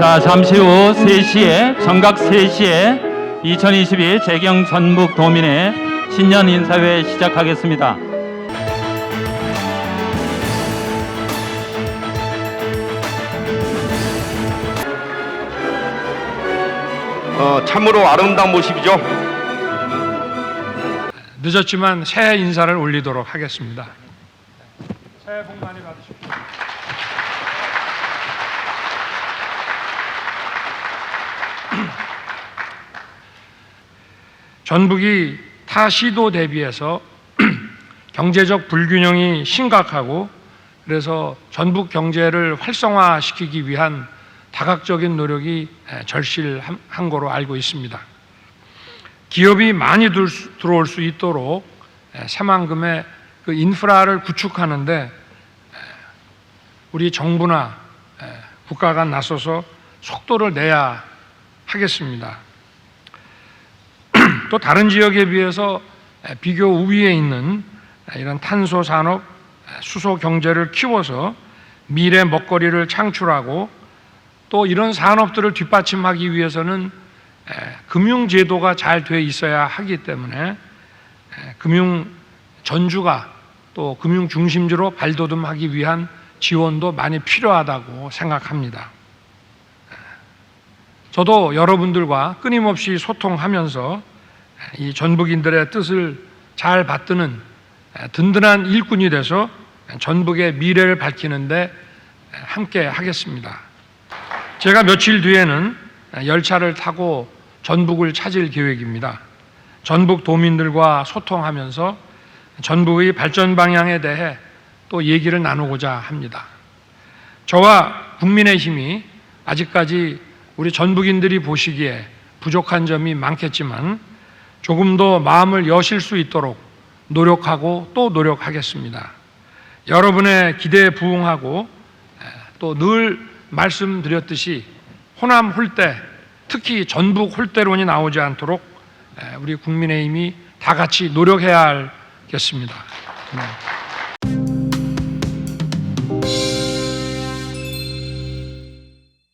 자, 잠시 후 3시에 정각 3시에 2022 재경 전북 도민의 신년 인사회 시작하겠습니다. 어, 참으로 아름다운 모습이죠. 늦었지만 새해 인사를 올리도록 하겠습니다. 새해 복 많이 받으십시오. 전북이 타 시도 대비해서 경제적 불균형이 심각하고 그래서 전북 경제를 활성화시키기 위한 다각적인 노력이 에, 절실한 거로 알고 있습니다. 기업이 많이 들어올 수 있도록 에, 새만금의 그 인프라를 구축하는데 에, 우리 정부나 에, 국가가 나서서 속도를 내야 하겠습니다. 또 다른 지역에 비해서 에, 비교 우위에 있는 에, 이런 탄소 산업, 에, 수소 경제를 키워서 미래 먹거리를 창출하고 또 이런 산업들을 뒷받침하기 위해서는 에, 금융 제도가 잘 돼 있어야 하기 때문에 에, 금융 전주가 또 금융 중심지로 발돋움하기 위한 지원도 많이 필요하다고 생각합니다. 에, 저도 여러분들과 끊임없이 소통하면서 에, 이 전북인들의 뜻을 잘 받드는 에, 든든한 일꾼이 돼서 전북의 미래를 밝히는데 에, 함께 하겠습니다. 제가 며칠 뒤에는 열차를 타고 전북을 찾을 계획입니다. 전북 도민들과 소통하면서 전북의 발전 방향에 대해 또 얘기를 나누고자 합니다. 저와 국민의힘이 아직까지 우리 전북인들이 보시기에 부족한 점이 많겠지만 조금 더 마음을 여실 수 있도록 노력하고 또 노력하겠습니다. 여러분의 기대에 부응하고 또 늘 말씀드렸듯이 호남 홀대 특히 전북 홀대론이 나오지 않도록 에, 우리 국민의힘이 다 같이 노력해야 하겠습니다. 네.